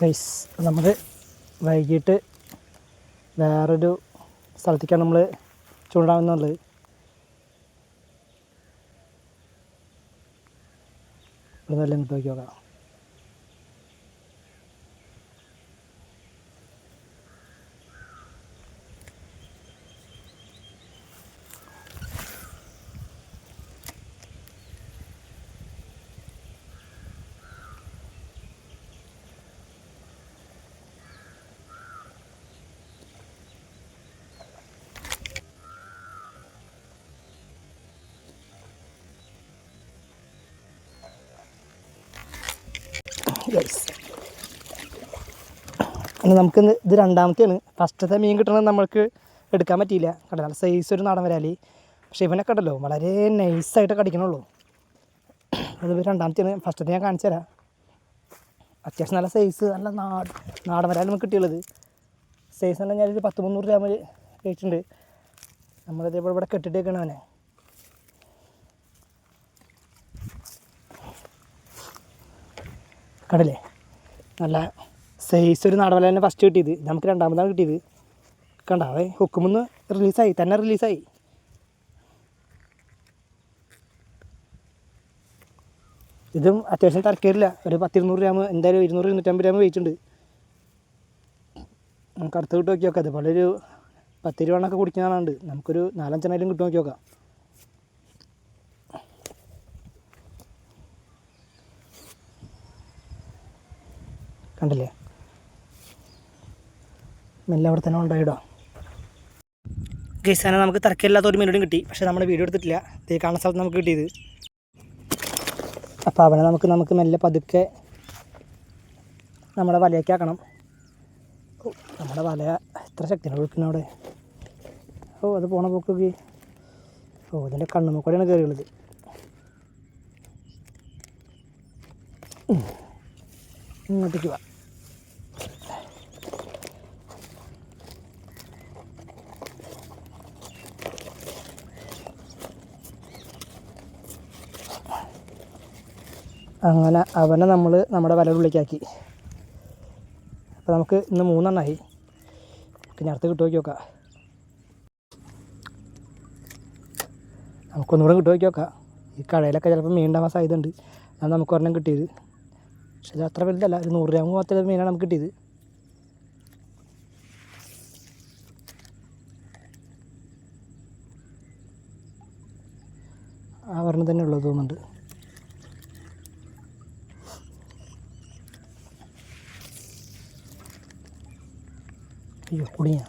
Guys നമ്മൾ വൈകിട്ട് വേറൊരു സ്ഥലത്തേക്കാണ് നമ്മൾ ചൂണ്ടാവുന്നുള്ളത് ഇവിടെ നല്ല നോക്കി നോക്കാം. ഗൈസ് ഇന്ന് ഇത് രണ്ടാമത്തെയാണ്. ഫസ്റ്റത്തെ മീൻ കിട്ടണത് നമ്മൾക്ക് എടുക്കാൻ പറ്റിയില്ല. കണ്ടോ നല്ല സൈസ് ഒരു നാടൻ വരാലി. പക്ഷേ ഇവനൊക്കെ ഉണ്ടല്ലോ വളരെ നൈസായിട്ട് കടിക്കണുള്ളൂ. അത് രണ്ടാമത്തെയാണ്. ഫസ്റ്റത്തെ ഞാൻ കാണിച്ചു തരാം. അത്യാവശ്യം നല്ല സൈസ് നല്ല നാട് നാടൻ വരാൽ നമുക്ക് കിട്ടിയുള്ളത്. സൈസ് എന്ന് പറഞ്ഞാൽ ഒരു പത്ത് മുന്നൂറ് രൂപ കഴിച്ചിട്ടുണ്ട് നമ്മളിതേപോലെ ഇവിടെ കെട്ടിട്ടേക്കാണ് അവനെ. കടലേ. നല്ല സൈസ് ഒരു നടവല തന്നെ ഫസ്റ്റ് കിട്ടിയത്. നമുക്ക് രണ്ടാമതാണ് കിട്ടിയത്. കണ്ട? അവൻ ഹുക്കുമെന്ന് റിലീസായി തന്നെ റിലീസായി ഇതും അത്യാവശ്യം തിരക്കേറില്ല ഒരു പത്തിരുന്നൂറ് ഗ്രാം എന്തായാലും ഇരുന്നൂറ് ഇരുന്നൂറ്റമ്പത് ഗ്രാം വെയിറ്റുണ്ട്. നമുക്ക് അടുത്ത് കിട്ടി നോക്കി നോക്കാം അതുപോലെ ഒരു പത്ത് രൂപണൊക്കെ കുടിക്കുന്നതാണുണ്ട് നമുക്കൊരു നാലഞ്ചെണ്ണായാലും കിട്ടും നോക്കി നോക്കാം കണ്ടില്ലേ? മെല്ലെ അവിടെ തന്നെ ഉണ്ടായിടാം ഗൈസാന നമുക്ക് തിരക്കില്ലാത്ത ഒരു മീനോടും കിട്ടി. പക്ഷേ നമ്മൾ വീഡിയോ എടുത്തിട്ടില്ല. തീ കാണുന്ന സ്ഥലത്ത് നമുക്ക് കിട്ടിയത്. അപ്പോൾ അവനെ നമുക്ക് നമുക്ക് മെല്ലെ പതുക്കെ നമ്മുടെ വലയൊക്കെ ആക്കണം. നമ്മുടെ വല എത്ര ശക്തിയാണ് ഒഴുക്കുന്ന അവിടെ? ഓ അത് പോണ പോക്കൊക്കെ ഓ ഇതിന്റെ കണ്ണുമ്മക്കൂടെയാണ് കയറിയുള്ളത്. ഇങ്ങോട്ടേക്ക് വാ. അങ്ങനെ അവനെ നമ്മൾ നമ്മുടെ വലയുടെ ഉള്ളിലേക്കാക്കി. അപ്പോൾ നമുക്ക് ഇന്ന് മൂന്നെണ്ണമായി ഇനി അടുത്ത് കിട്ടുമോ നോക്കാം. നമുക്കൊന്നുകൂടെ കിട്ടുമോ നോക്കാം. ഈ കടയിലൊക്കെ ചിലപ്പോൾ മീൻ സാധ്യതയുണ്ട്. സാധ്യത ഉണ്ട് അത് നമുക്ക് ഒരെണ്ണം കിട്ടിയത്. പക്ഷേ ഇത് അത്ര വലുതല്ല. ഒരു നൂറ് ഗ്രാം മാത്രമേ മീനാണ് നമുക്ക് കിട്ടിയത്. ആ ഒരെണ്ണം തന്നെ ഉള്ളത് തോന്നുന്നുണ്ട്. അയ്യോ കുടിയാ.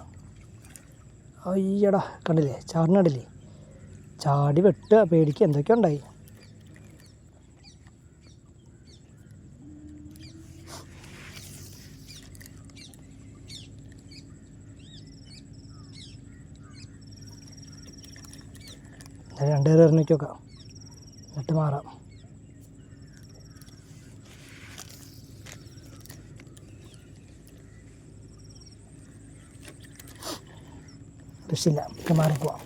അയ്യടാ കണ്ടില്ലേ? ചാടിന് കണ്ടില്ലേ ചാടി വെട്ടുക പേടിക്ക് എന്തൊക്കെ ഉണ്ടായി. രണ്ടുപേരും എറിഞ്ഞേക്ക് നോക്കാം എന്നിട്ട് മാറാം. രക്ഷയില്ല നമുക്ക് മാറിപ്പോവാം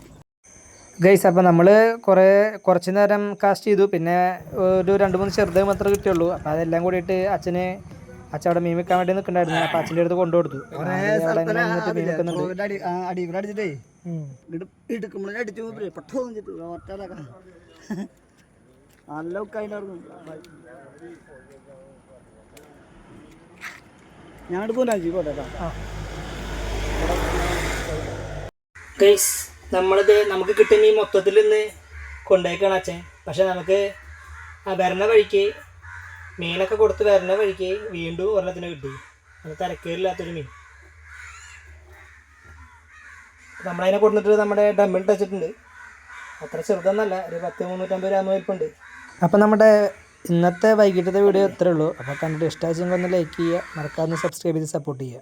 ഗൈസ് അപ്പോൾ നമ്മൾ കുറേ കുറച്ച് നേരം കാസ്റ്റ് ചെയ്തു. പിന്നെ ഒരു രണ്ട് മൂന്ന് ചെറുത് മാത്രമേ കിട്ടിയുള്ളൂ. അപ്പോൾ അതെല്ലാം കൂടിയിട്ട് അച്ഛന് അച്ഛൻ അവിടെ മീൻ വെക്കാൻ വേണ്ടി നിൽക്കണ്ടായിരുന്നു. അപ്പോൾ അച്ഛന്റെ അടുത്ത് കൊണ്ടു കൊടുത്തു മീൻ വെക്കുന്നുണ്ട്. അടിച്ചിട്ടേ. ഉം. ഗൈസ് നമ്മളിത് നമുക്ക് കിട്ടുന്ന ഈ മൊത്തത്തിൽ ഇന്ന് കൊണ്ടുപോയിക്കാണ് അച്ഛൻ. പക്ഷെ നമുക്ക് ആ വരണ വഴിക്ക് മീനൊക്കെ കൊടുത്ത് വരണ വഴിക്ക് വീണ്ടും ഒരെണ്ണത്തിന് കിട്ടി. അത് തിരക്കേറില്ലാത്തൊരു മീൻ നമ്മളതിനെ കൊടുത്തിട്ട് നമ്മുടെ ഡമ്മിൽ ടച്ചിട്ടുണ്ട് അത്ര ചെറുതൊന്നല്ല ഒരു പത്ത് മുന്നൂറ്റമ്പത് ഗ്രാം വലിപ്പുണ്ട്. അപ്പം നമ്മുടെ ഇന്നത്തെ വൈകിട്ടത്തെ വീഡിയോ ഇത്രേ ഉള്ളൂ. അപ്പോൾ കണ്ടിട്ട് ഇഷ്ടമാച്ചെങ്കിൽ ഒന്ന് ലൈക്ക് ചെയ്യുക മറക്കാതെ സബ്സ്ക്രൈബ് ചെയ്ത് സപ്പോർട്ട് ചെയ്യുക.